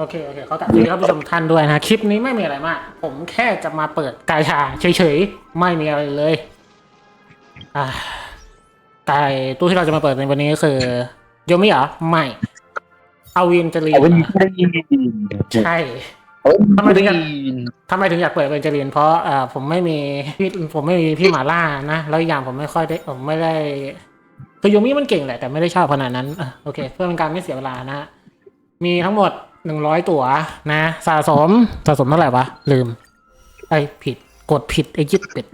โอเค โอเคเขาตัดดีครับผู้ชมท่านด้วยนะ คลิปนี้ไม่มีอะไรมาก ผมแค่จะมาเปิดกายชาเฉยๆ ไม่มีอะไรเลยอ่ากายตู้ที่เราจะมาเปิดในวันนี้ก็คือ โยมิเหรอ ไม่ เอาวินจะรีนเอาเหรเป็นอใช่ทำไมถึงอยากทำไมถึงอยากเปิดเป็นจรินเพราะเอ่อผมไม่มีพี่ผมไม่มีพี่หมาล่านะ แล้วอีกอย่างผมไม่ค่อยได้ผมไม่ได้คือโยมิมันเก่งแหละแต่ไม่ได้ชอบขนาดนั้นอะโอเค เพื่อเป็นการไม่เสียเวลานะ มีทั้งหมด หนึ่งร้อยตั๋วนะสะสมสะสมเท่าไหร่วะ ลืม ไอ้ยผิดกดผิดไอ้ยึดเป็ด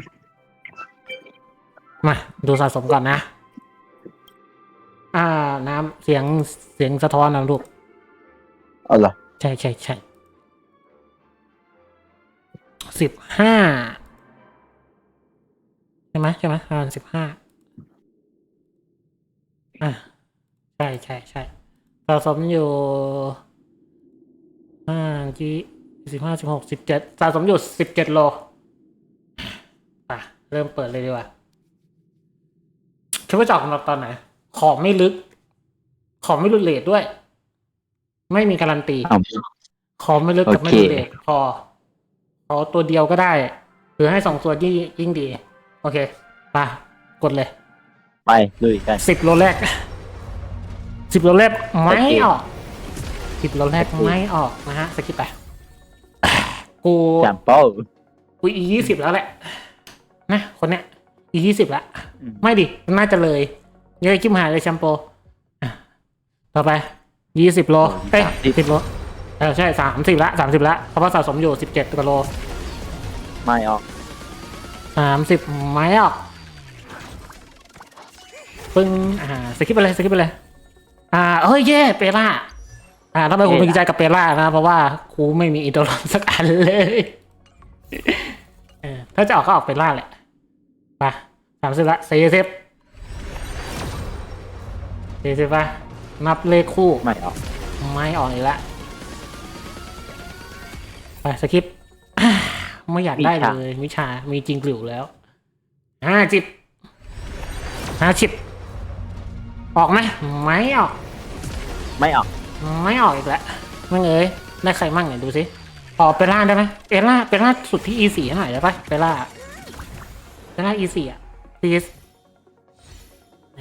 มา ดูสะสมก่อนนะ อ่าน้ำเสียงเสียงสะท้อนนะลูกเอาเหรอใช่ใช่ใช่สิบห้าใช่ไหมใช่ไหมประมาณสิบห้าอะใช่ใช่ใช่สะสมอยู่ ห้าจีสิบห้าสิบหกสิบเจ็ดสะสมอยู่สิบเจ็ดโลอะ เริ่มเปิดเลยดีกว่าคิดว่าจะออกมาตอนไหน ของไม่ลึก ของไม่รุนเลทด้วย ไม่มีการันตีเอาขอไม่ลึกกับโอไม่เคลึกเด็กพอขอตัวเดียวก็ได้ หรือให้สองตัวยิ่งยิ่งดี โอเคไปกดเลย ไปลุยกันสิบโลแรกสิบโลแรกไม่โอเคออ กสิบโลแรกโอเคไม่ออกนะฮะสกิปไปกูจัมเปิลกูอียี่สิบแล้วแหละนะคนเนี้ยอียี่สิบละอืมไม่ดิน่าจะเลยเยอะจิ้มหายเลยแชมโปอะต่อไปยี่สิบโลเอ้ยสิบโลเออใช่สามสิบละสามสิบละเพราะว่าสะสมอยู่สิบเจ็ดกิโลไม่ออกสามสิบไม้ออกปึ้งอ่าสกิปไปเลยสกิปไปเลยอ่าเฮ้ยเย่เปล่า อ่าทำไมผมดีใจกับเปล่านะเพราะว่ากูไม่มีอินโดรอนสักอันเลยเออถ้าจะออกก็ออกเปล่าแหละไปสามสิบละสี่สิบสี่สิบป่ะนับเลขคู่ไม่ออก ไม่ออกอีกละไปสคริปต์อ่าไม่อยากได้เลยวิชามีจริงหลิวแล้วห้าจิบห้าชิบออกไหมไม่ออก ไม่ออก ไม่ออกอีกแล้วมั่งเอ้ยได้ใครมั่งเนี่ยดูสิออกเปล่าได้ไหมเปล่าเปล่าสุดที่ e สี่หน่อยได้ปะเปล่าเปล่า e สี่อะ please ไหน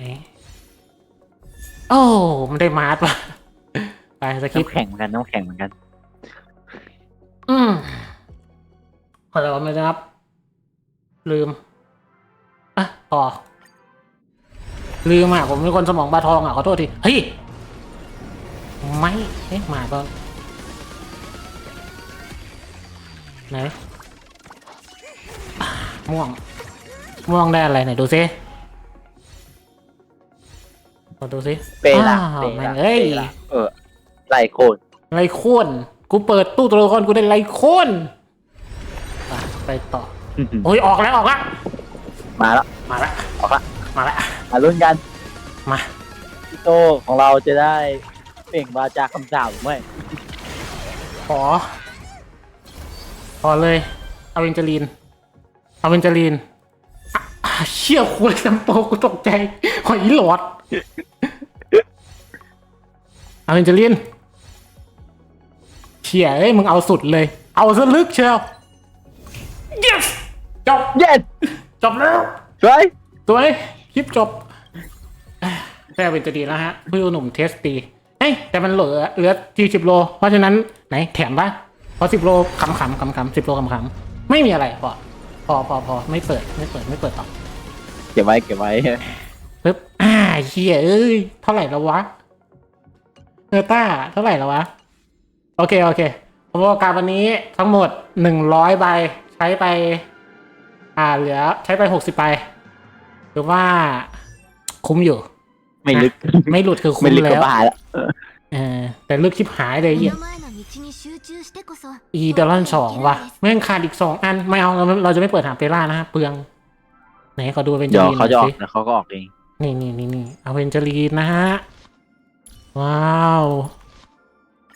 โอ้มันได้มาร์ทว่ะไปสคริปน้ำต์แข็งเหมือนกันน้ำแข็งเหมือนกัน อืมขอโทษไม่ได้ครับ ลืมอะต่อลืมอะผมเป็นคนสมองบาทองอะขอโทษทีเฮ้ย ไม่เอ๊ะมาบ้างไหนอะม่วงม่วงได้อะไรไหนดูซิขอดูซิเปล่าอ้าวเปแม่ล่างเอ้ยเปล่าเออไล่โคตรไรโคนกูเปิดตู้ตัวละครกูได้ไรโคนไปไปต่อโอ้ยออกแล้วออกแล้วมาแล้วมาละออกละมาละมาลุ้นกันมาพี่โตของเราจะได้เปล่งวาจาคำสาปหรือไม่ขอ ขอเลย เอาเวนจาลีน เอาเวนจาลีนอะอะเชี่ยคุยซัมโปกูตกใจ ขออีหลอด เอาเวนจาลีนเชี่ยเอ้ยมึงเอาสุดเลย เอาซะลึกเชียว yes จบ เย็ดจบแล้วสวยสวยคลิปจบแค่เป็นจะดีแล้วฮะพี่หนุ่มเทสตี เอ้ยแต่มันเหลือเหลือสี่สิบโล เพราะฉะนั้นไหนแถมปะพอสิบโลขำขำขำขำสิบโลขำขำไม่มีอะไรพอพอพอพอไม่เปิดไม่เปิดไม่เปิดต่อเก็บไว้เก็บไว้ปึ๊บอ่าเฮียเอ้ยเท่าไหร่แล้ววะเออต้าเท่าไหร่แล้ววะ โอเคโอเคเพราะว่าการวันนี้ทั้งหมดหนึ่งร้อยใบใช้ไป อ่าเหลือใช้ไปหกสิบใบหรือว่าคุ้มอยู่ ไม่ลึก ไม่หลุดคือคุ้ม่ลึกก็แล้วแต่ลึกชิบหายเลยไอียอีอีดดอลลลาร์ร์สองว่ะว่ะแม่งขาดอีกสองอันไม่เอาเราเราจะไม่เปิดหาเฟล่านะฮะเปลือง ไหนขอดูเป็นเดี๋ยวเขาจะออกนะเขาก็ออกเอง นี่นี่นี่นี่เอาเวนเจอรีนะฮะ ว้าว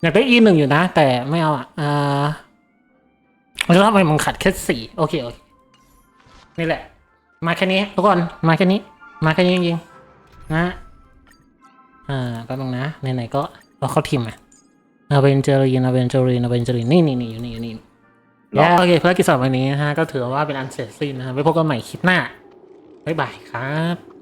อยากได้อีหนึ่งอยู่นะ แต่ไม่เอาอะอ่าแล้วทำไมมันขัดแค่สี่โอเคโอเคนี่แหละ มาแค่นี้ทุกคนมาแค่นี้ มาแค่นี้จริงๆนะ อ่าแป๊บนึงนะไหนๆก็เราเข้าทีมอะอเวนเจอรีนอเวนเจอรีนอเวนเจอรีนนี่นี่นี่อยู่นี่อยู่นี่แล้วโอเคภารกิจสำหรับวันนี้นะฮะก็ถือว่าเป็นอันเสร็จสิ้นนะฮะไว้พบกันใหม่คลิปหน้าบ๊ายบายครับ